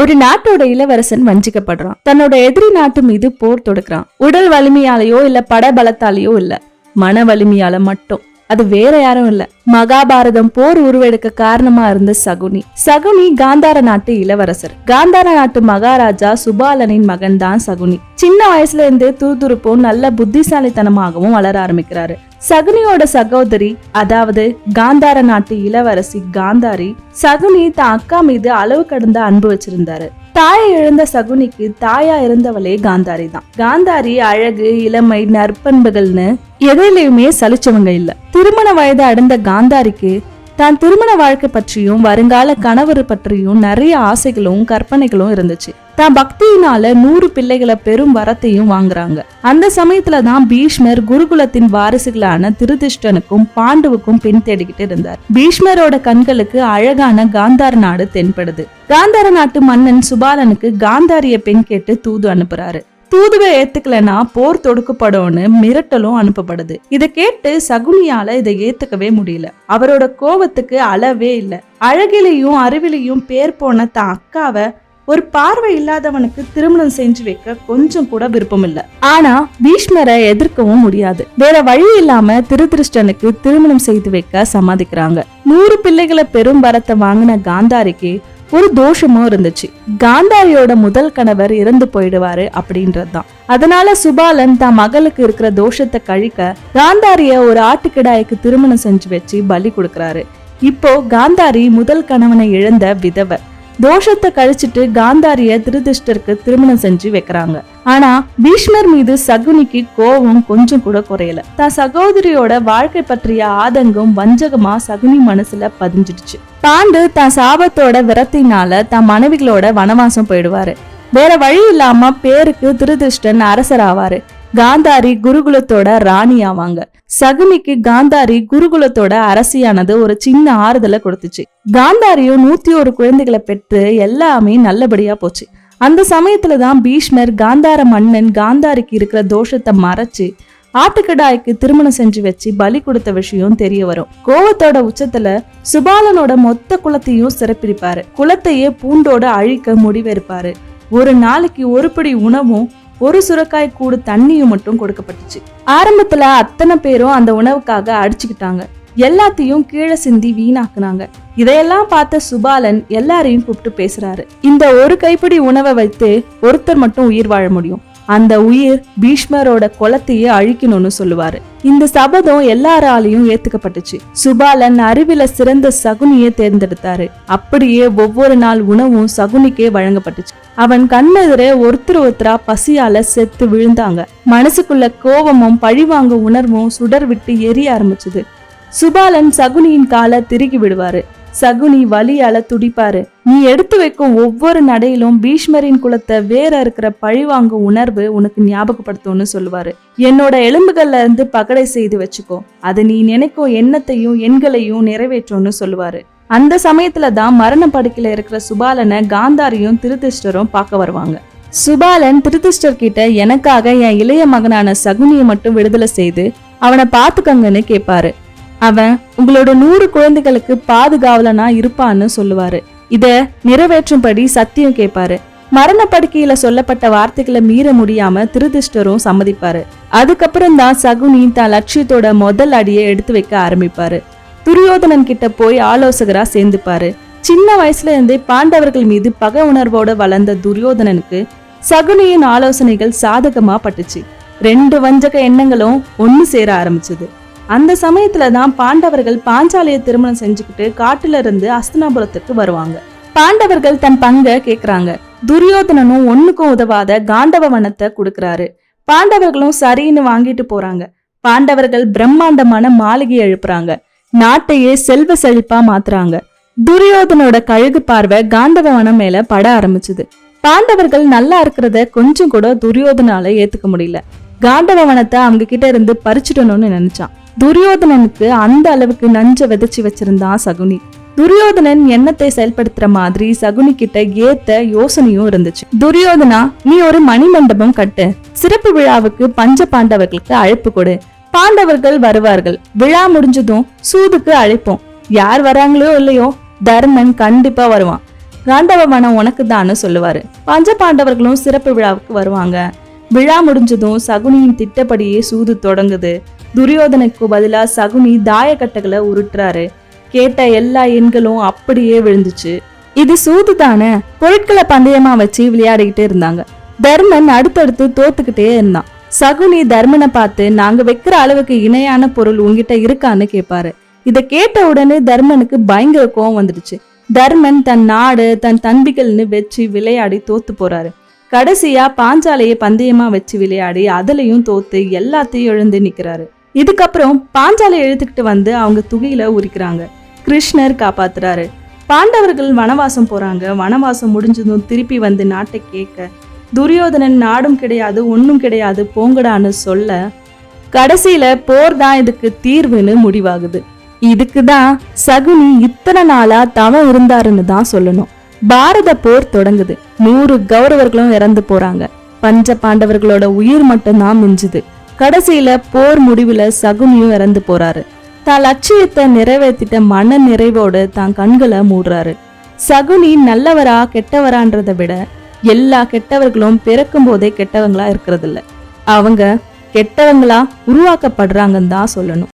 ஒரு நாட்டோட இளவரசன் வஞ்சிக்கப்படுறான். தன்னோட எதிரி நாட்டு மீது போர் தொடுக்கிறான். உடல் வலிமையாலேயோ இல்ல பட பலத்தாலேயோ இல்ல மன வலிமையால மட்டும். அது வேற யாரும் இல்ல. மகாபாரதம் போர் உருவெடுக்க காரணமா இருந்த சகுனி. சகுனி காந்தார நாட்டு இளவரசர். காந்தார நாட்டு மகாராஜா சுபாலனின் மகன் தான் சகுனி. சின்ன வயசுல இருந்தே துருதுருப்பும் நல்ல புத்திசாலித்தனமாகவும் வளர ஆரம்பிக்கிறாரு. சகுனியோட சகோதரி அதாவது காந்தார நாட்டு இளவரசி காந்தாரி சகுனி தான் அக்கா மீது அளவு கடந்த அன்பு வச்சிருந்தாரு. தாயை இழந்த சகுனிக்கு தாயா இருந்தவளே காந்தாரி தான். காந்தாரி அழகு இளமை நற்பண்புகள்னு எதையிலையுமே சலிச்சவங்க இல்ல. திருமண வயது அடைந்த காந்தாரிக்கு தான் திருமண வாழ்க்கை பற்றியும் வருங்கால கணவர் பற்றியும் நிறைய ஆசைகளும் கற்பனைகளும் இருந்துச்சு. தான் பக்தியினால நூறு பிள்ளைகளை பெரும் வரத்தையும் வாங்குறாங்க. அந்த சமயத்துல தான் பீஷ்மர் குருகுலத்தின் வாரிசுகளான திருதிஷ்டனுக்கும் பாண்டுவுக்கும் பெண் தேடிக்கிட்டு இருந்தார். பீஷ்மரோட கண்களுக்கு அழகான காந்தார நாடு தென்படுது. காந்தார நாட்டு மன்னன் சுபாலனுக்கு காந்தாரிய பெண் கேட்டு தூது அனுப்புறாரு. தூதுவை ஏத்துக்கலனா போர் தொடுக்கப்படும்னு மிரட்டலும் அனுப்பப்படுது. இதை கேட்டு சகுனியால இதை ஏத்துக்கவே முடியல. அவரோட கோவத்துக்கு அளவே இல்லை. அழகிலையும் அறிவிலையும் பேர் போன தான் அக்காவை ஒரு பார்வை இல்லாதவனுக்கு திருமணம் செஞ்சு வைக்க கொஞ்சம் கூட விருப்பம் இல்ல. ஆனா பீஷ்மரை எதிர்க்கவும் முடியாது. வேற வழி இல்லாம திருதிருஷ்டனுக்கு திருமணம் செய்து வைக்க சமாதிக்கிறாங்க நூறு பிள்ளைகளை பெரும் வரத்தை வாங்கின காந்தாரிக்கு ஒரு தோஷமும் இருந்துச்சு. காந்தாரியோட முதல் கணவர் இறந்து போயிடுவாரு அப்படின்றது தான் அதனால சுபாலன் தான் மகளுக்கு இருக்கிற தோஷத்தை கழிக்க காந்தாரிய ஒரு ஆட்டுக்கிடாய்க்கு திருமணம் செஞ்சு வச்சு பலி கொடுக்கறாரு. இப்போ காந்தாரி முதல் கணவனை இழந்த விதவை. தோஷத்தை கழிச்சிட்டு காந்தாரிய திருதிஷ்டருக்கு திருமணம் செஞ்சு வைக்கிறாங்க. ஆனா பீஷ்மர் மீது சகுனிக்கு கோபம் கொஞ்சம் கூட குறையல. தான் சகோதரியோட வாழ்க்கை பற்றிய ஆதங்கம் வஞ்சகமா சகுனி மனசுல பதிஞ்சிடுச்சு. பாண்டு தான் சாபத்தோட விரத்தினால தான் மனைவிகளோட வனவாசம் போயிடுவாரு. வேற வழி இல்லாம பேருக்கு திருதிஷ்டன் அரசராவாரு. காந்தாரி குருகுலத்தோட ராணி ஆவாங்க. சகுனிக்கு காந்தாரி குருகுலத்தோட அரசியானது ஒரு சின்ன ஆறுதலை கொடுத்துச்சு. காந்தாரியும் நூத்தி ஒரு குழந்தைகளை பெற்று எல்லாமே நல்லபடியா போச்சு. அந்த சமயத்துல தான் பீஷ்மர் காந்தார மன்னன் காந்தாரிக்கு இருக்கிற தோஷத்தை மறைச்சு ஆட்டுக்கடாய்க்கு திருமணம் செஞ்சு வச்சு பலி கொடுத்த விஷயம் தெரிய வரும். கோவத்தோட உச்சத்துல சுபாலனோட மொத்த குலத்தையும் சிறப்பிடிப்பாரு. குலத்தையே பூண்டோட அழிக்க முடிவெடுப்பாரு. ஒரு நாளைக்கு ஒரு படி உணவும் ஒரு சுரக்காய் கூடு தண்ணியும் மட்டும் கொடுக்கப்பட்டுச்சு. ஆரம்பத்துல அத்தனை பேரும் அந்த உணவுக்காக அடிச்சுக்கிட்டாங்க. எல்லாத்தையும் கீழே சிந்தி வீணாக்குனாங்க. இதையெல்லாம் பார்த்த சுபாலன் எல்லாரையும் கூப்பிட்டு பேசுறாரு. இந்த ஒரு கைப்பிடி உணவை வைத்து ஒருத்தர் மட்டும் உயிர் வாழ முடியும். அந்த உயிர் பீஷ்மரோட குலத்தையே அழிக்கணும்னு சொல்லுவாரு. இந்த சபதம் எல்லாராலையும் ஏத்துக்கப்பட்டுச்சு. சுபாலன் அறிவில சிறந்த சகுனியை தேர்ந்தெடுத்தாரு. அப்படியே ஒவ்வொரு நாள் உணவும் சகுனிக்கே வழங்கப்பட்டுச்சு. அவன் கண்ணெதிரே ஒருத்தர் ஒருத்தரா பசியால செத்து விழுந்தாங்க. மனசுக்குள்ள கோபமும் பழிவாங்க உணர்வும் சுடர் விட்டு எரிய ஆரம்பிச்சது. சுபாலன் சகுனியின் காலை திருகி விடுவாரு. சகுனி வலியால துடிப்பாரு. நீ எடுத்து வைக்கும் ஒவ்வொரு நடையிலும் பீஷ்மரின் குலத்தை வேற இருக்கிற பழிவாங்கும் உணர்வு உனக்கு ஞாபகப்படுத்தும்னு சொல்லுவாரு. என்னோட எலும்புகள்ல இருந்து பகடை செய்து வச்சுக்கோ. அது நீ நினைக்கும் எண்ணத்தையும் எண்களையும் நிறைவேற்றும்னு சொல்லுவாரு. அந்த சமயத்துல தான் மரண படுக்கையில இருக்கிற சுபாலனை காந்தாரியும் திருதிஷ்டரும் பார்க்க வருவாங்க. சுபாலன் திருதிஷ்டர் கிட்ட எனக்காக என் இளைய மகனான சகுனியை மட்டும் விடுதலை செய்து அவனை பாத்துக்கங்கன்னு கேட்பாரு அவன் உங்களோட நூறு குழந்தைகளுக்கு பாதுகாவலனா இருப்பான்னு சொல்லுவாரு. இத நிறைவேற்றும்படி சத்தியம் கேட்பாரு மரண படுக்கையில சொல்லப்பட்ட வார்த்தைகளை மீற முடியாம திருதிஷ்டரும் சம்மதிப்பாரு. அதுக்கப்புறம் தான் சகுனி தான் லட்சியத்தோட முதல் அடியை எடுத்து வைக்க ஆரம்பிப்பாரு. துரியோதனன் கிட்ட போய் ஆலோசகரா சேர்ந்துப்பாரு. சின்ன வயசுல இருந்தே பாண்டவர்கள் மீது பகை உணர்வோட வளர்ந்த துரியோதனனுக்கு சகுனியின் ஆலோசனைகள் சாதகமா பட்டுச்சு. ரெண்டு வஞ்சக எண்ணங்களும் ஒன்னு சேர ஆரம்பிச்சது. அந்த சமயத்துல தான் பாண்டவர்கள் பாஞ்சாலிய திருமணம் செஞ்சுக்கிட்டு காட்டுல இருந்து அஸ்தினாபுரத்துக்கு வருவாங்க. பாண்டவர்கள் தன் பங்க கேக்குறாங்க. துரியோதனனும் ஒண்ணுக்கும் உதவாத காண்டவ வனத்தை கொடுக்கறாரு. பாண்டவர்களும் சரின்னு வாங்கிட்டு போறாங்க. பாண்டவர்கள் பிரம்மாண்டமான மாளிகை எழுப்புறாங்க. நாட்டையே செல்வ செழிப்பா மாத்துறாங்க. துரியோதனோட கழுகு பார்வை காந்தவனம் மேல பட ஆரம்பிச்சது. பாண்டவர்கள் நல்லா இருக்கிறத கொஞ்சம் கூட துரியோதனால ஏத்துக்க முடியல. காந்தவனத்தை அவங்க கிட்ட இருந்து பறிச்சிடணும்னு நினைச்சான். துரியோதனனுக்கு அந்த அளவுக்கு நஞ்ச விதைச்சு வச்சிருந்தான் சகுனி. துரியோதனன் எண்ணத்தை செயல்படுத்துற மாதிரி சகுனி கிட்ட ஏத்த யோசனையும் இருந்துச்சு. துரியோதனா நீ ஒரு மணிமண்டபம் கட்டு. சிறப்பு விழாவுக்கு பஞ்ச பாண்டவர்களுக்கு அழைப்பு கொடு. பாண்டவர்கள் வருவார்கள். விழா முடிஞ்சதும் சூதுக்கு அழைப்போம். யார் வராங்களோ இல்லையோ தர்மன் கண்டிப்பா வருவான். காண்டவ வனம் உனக்கு தான்னு சொல்லுவாரு. பஞ்ச பாண்டவர்களும் சிறப்பு விழாவுக்கு வருவாங்க. விழா முடிஞ்சதும் சகுனியின் திட்டப்படியே சூது தொடங்குது. துரியோதனுக்கு பதிலா சகுனி தாயக்கட்டைகளை உருட்டுறாரு. கேட்ட எல்லா எண்களும் அப்படியே விழுந்துச்சு. இது சூது தானே பொருட்களை பந்தயமா வச்சு விளையாடிக்கிட்டே இருந்தாங்க. தர்மன் அடுத்தடுத்து தோத்துக்கிட்டே இருந்தான். சகுனி தர்மனை பார்த்து நாங்க வைக்கிற அளவுக்கு இணையான பொருள் உங்ககிட்ட இருக்கான்னு கேட்பாரு இதை கேட்ட உடனே தர்மனுக்கு பயங்கர கோவம் வந்துடுச்சு. தர்மன் தன் நாடு தன் தம்பிகள்னு வச்சு விளையாடி தோத்து போறாரு. கடைசியா பாஞ்சாலையை பந்தயமா வச்சு விளையாடி அதுலயும் தோத்து எல்லாத்தையும் எழுந்து நிக்கிறாரு. இதுக்கப்புறம் பாஞ்சாலை எழுத்துக்கிட்டு வந்து அவங்க துகையில உரிக்கிறாங்க. கிருஷ்ணர் காப்பாத்துறாரு. பாண்டவர்கள் வனவாசம் போறாங்க. வனவாசம் முடிஞ்சதும் திருப்பி வந்து நாட்டை கேட்க துரியோதனன் நாடும் கிடையாது ஒண்ணும் கிடையாது போங்கடான்னு சொல்ல கடைசியில போர் தான் இதுக்கு தீர்வுன்னு முடிவாகுது. இதுக்கு தான் சகுனி இத்தனை நாளா தவம் இருந்தாருன்னு தான் சொல்லணும். பாரத போர் தொடங்குது. நூறு கௌரவர்களும் இறந்து போறாங்க. பஞ்ச பாண்டவர்களோட உயிர் மட்டும்தான் மிஞ்சுது. கடைசியில போர் முடிவுல சகுனியும் இறந்து போறாரு. தான் லட்சியத்தை நிறைவேற்றிட்ட மன நிறைவோடு தான் கண்களை மூடுறாரு. சகுனி நல்லவரா கெட்டவரான்றதை விட எல்லா கெட்டவர்களும் பிறக்கும் போதே கெட்டவங்களா இருக்கிறது அவங்க கெட்டவங்களா உருவாக்கப்படுறாங்கன்னு தான் சொல்லணும்.